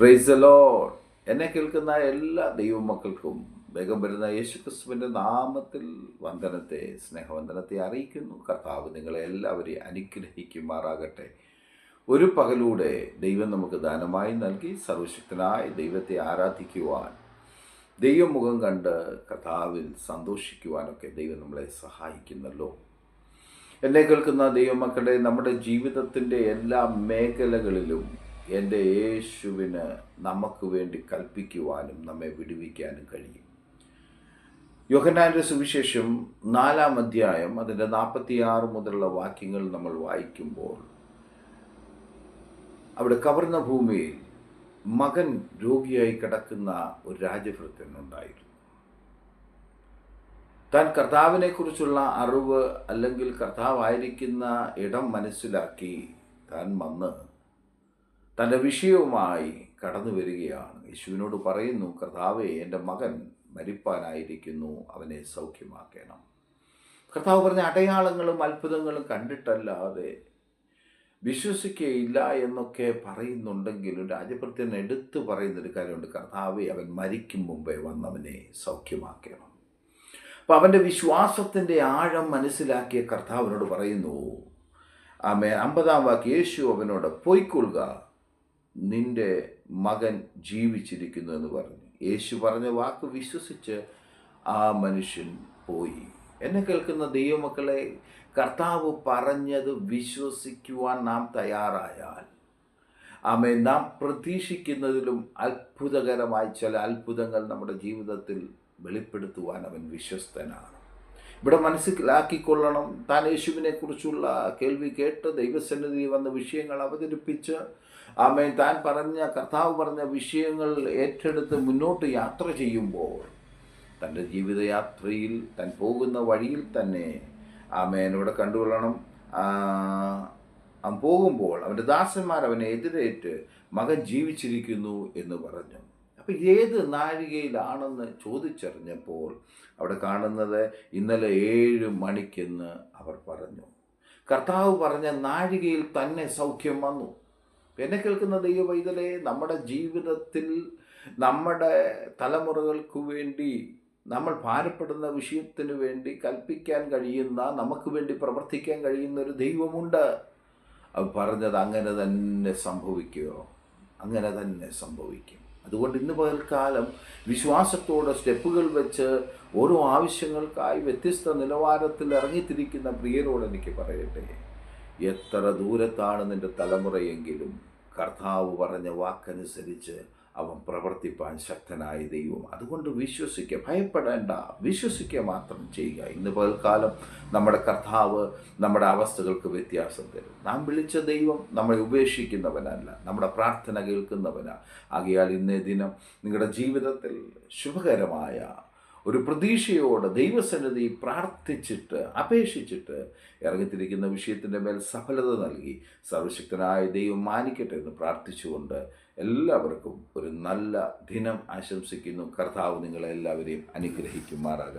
Price law എന്നെ കേൾക്കുന്ന എല്ലാ ദൈവമക്കൾക്കും വേഗം വരുന്ന യേശുക്രിസ്തുവിന്റെ നാമത്തിൽ വന്ദനത്തെ സ്നേഹവന്ദനത്തെ അറിയിക്കുന്നു. കർത്താവ് നിങ്ങളെ എല്ലാവരെയും അനുഗ്രഹിക്കുമാറാകട്ടെ. ഒരു പകലൂടെ ദൈവം നമുക്ക് ദാനമായി നൽകി സർവശക്തനായ ദൈവത്തെ ആരാധിക്കുവാൻ ദൈവമുഖം കണ്ട് കർത്താവിൽ സന്തോഷിക്കുവാനൊക്കെ ദൈവം നമ്മളെ സഹായിക്കുന്നല്ലോ. എന്നെ കേൾക്കുന്ന ദൈവമക്കളെ നമ്മുടെ ജീവിതത്തിന്റെ എല്ലാ മേഖലകളിലും എന്റെ യേശുവിന് നമുക്ക് വേണ്ടി കൽപ്പിക്കുവാനും നമ്മെ വിടുവിക്കാനും കഴിയും. യോഹനാന്റെ സുവിശേഷം നാലാം അധ്യായം അതിന്റെ നാൽപ്പത്തിയാറ് മുതലുള്ള വാക്യങ്ങൾ നമ്മൾ വായിക്കുമ്പോൾ അവിടെ കവർന്ന ഭൂമിയിൽ മകൻ രോഗിയായി കിടക്കുന്ന ഒരു രാജഭൃത്യൻ ഉണ്ടായിരുന്നു. താൻ കർത്താവിനെക്കുറിച്ചുള്ള അറിവ് അല്ലെങ്കിൽ കർത്താവായിരിക്കുന്ന ഇടം മനസ്സിലാക്കി താൻ വന്ന് തന്റെ വിഷയവുമായി കടന്നു വരികയാണ്. യേശുവിനോട് പറയുന്നു കർത്താവെ എന്റെ മകൻ മരിപ്പാനായിരിക്കുന്നു അവനെ സൗഖ്യമാക്കണം. കർത്താവ് പറഞ്ഞ അടയാളങ്ങളും അത്ഭുതങ്ങളും കണ്ടിട്ടല്ലാതെ വിശ്വസിക്കുകയില്ല എന്നൊക്കെ പറയുന്നുണ്ടെങ്കിലും രാജഭൃത്യൻ എടുത്തു പറയുന്നൊരു കാര്യമുണ്ട്. കർത്താവെ അവൻ മരിക്കും മുമ്പേ വന്നവനെ സൗഖ്യമാക്കണം. അപ്പം അവന്റെ വിശ്വാസത്തിന്റെ ആഴം മനസ്സിലാക്കിയ കർത്താവിനോട് പറയുന്നു ആമേ അമ്പതാം വാക്ക് യേശു അവനോട് പോയിക്കൊള്ളുക നിന്റെ മകൻ ജീവിച്ചിരിക്കുന്നു എന്ന് പറഞ്ഞു. യേശു പറഞ്ഞ വാക്ക് വിശ്വസിച്ച് ആ മനുഷ്യൻ പോയി. എന്നെ കേൾക്കുന്ന ദൈവമക്കളെ കർത്താവ് പറഞ്ഞത് വിശ്വസിക്കുവാൻ നാം തയ്യാറായാൽ ആമേ നാം പ്രതീക്ഷിക്കുന്നതിലും അത്ഭുതകരമായ ചില അത്ഭുതങ്ങൾ നമ്മുടെ ജീവിതത്തിൽ വെളിപ്പെടുത്തുവാൻ അവൻ വിശ്വസ്തനാണ്. ഇവിടെ മനസ്സിലാക്കിക്കൊള്ളണം. താൻ യേശുവിനെ കുറിച്ചുള്ള കേൾവി കേട്ട് ദൈവസന്നിധി വന്ന വിഷയങ്ങൾ അവതരിപ്പിച്ച് ആമേൻ. താൻ പറഞ്ഞ കർത്താവ് പറഞ്ഞ വിഷയങ്ങൾ ഏറ്റെടുത്ത് മുന്നോട്ട് യാത്ര ചെയ്യുമ്പോൾ തന്റെ ജീവിതയാത്രയിൽ താൻ പോകുന്ന വഴിയിൽ തന്നെ ആമേൻ ഇവിടെ കണ്ടുകൊള്ളണം. അവൻ പോകുമ്പോൾ അവന്റെ ദാസന്മാർ അവനെ എതിരേറ്റ് മകൻ ജീവിച്ചിരിക്കുന്നു എന്ന് പറഞ്ഞു. അപ്പം ഏത് നാഴികയിലാണെന്ന് ചോദിച്ചറിഞ്ഞപ്പോൾ അവിടെ കാണുന്നത് ഇന്നലെ ഏഴ് മണിക്കെന്ന് അവർ പറഞ്ഞു. കർത്താവ് പറഞ്ഞ നാഴികയിൽ തന്നെ സൗഖ്യം വന്നു. എന്നെ കേൾക്കുന്ന ദൈവവൈതലെ നമ്മുടെ ജീവിതത്തിൽ നമ്മുടെ തലമുറകൾക്ക് വേണ്ടി നമ്മൾ ഭാരപ്പെടുന്ന വിഷയത്തിന് വേണ്ടി കൽപ്പിക്കാൻ കഴിയുന്ന നമുക്ക് വേണ്ടി പ്രവർത്തിക്കാൻ കഴിയുന്ന ഒരു ദൈവമുണ്ട്. പറഞ്ഞത് അങ്ങനെ തന്നെ സംഭവിക്കുകയോ അങ്ങനെ തന്നെ സംഭവിക്കും. അതുകൊണ്ട് ഇന്ന് പകൽക്കാലം വിശ്വാസത്തോടെ സ്റ്റെപ്പുകൾ വെച്ച് ഓരോ ആവശ്യങ്ങൾക്കായി വ്യത്യസ്ത നിലവാരത്തിൽ ഇറങ്ങിത്തിരിക്കുന്ന പ്രിയരോട് എനിക്ക് പറയട്ടെ. എത്ര ദൂരത്താണ് നിന്റെ തലമുറയെങ്കിലും കർത്താവ് പറഞ്ഞ വാക്കനുസരിച്ച് അവൻ പ്രവർത്തിപ്പാൻ ശക്തനായ ദൈവം. അതുകൊണ്ട് വിശ്വസിക്കുക ഭയപ്പെടേണ്ട വിശ്വസിക്കുക മാത്രം ചെയ്യുക. ഇന്ന് പകൽക്കാലം നമ്മുടെ കർത്താവ് നമ്മുടെ അവസ്ഥകൾക്ക് വ്യത്യാസം തരും. നാം വിളിച്ച ദൈവം നമ്മളെ ഉപേക്ഷിക്കുന്നവനല്ല നമ്മുടെ പ്രാർത്ഥന കേൾക്കുന്നവനാണ് ആകയാൽ ഇന്നേ ദിനം നിങ്ങളുടെ ജീവിതത്തിൽ ശുഭകരമായ ഒരു പ്രതീക്ഷയോടെ ദൈവസന്നിധി പ്രാർത്ഥിച്ചിട്ട് അപേക്ഷിച്ചിട്ട് ഇറങ്ങിത്തിരിക്കുന്ന വിഷയത്തിന്റെ മേൽ സഫലത നൽകി. സർവശക്തനായ ദൈവം മാനിക്കട്ടെ എന്ന് പ്രാർത്ഥിച്ചുകൊണ്ട് എല്ലാവർക്കും ഒരു നല്ല ദിനം ആശംസിക്കുന്നു. കർത്താവ് നിങ്ങളെല്ലാവരെയും അനുഗ്രഹിക്കുമാറാകട്ടെ.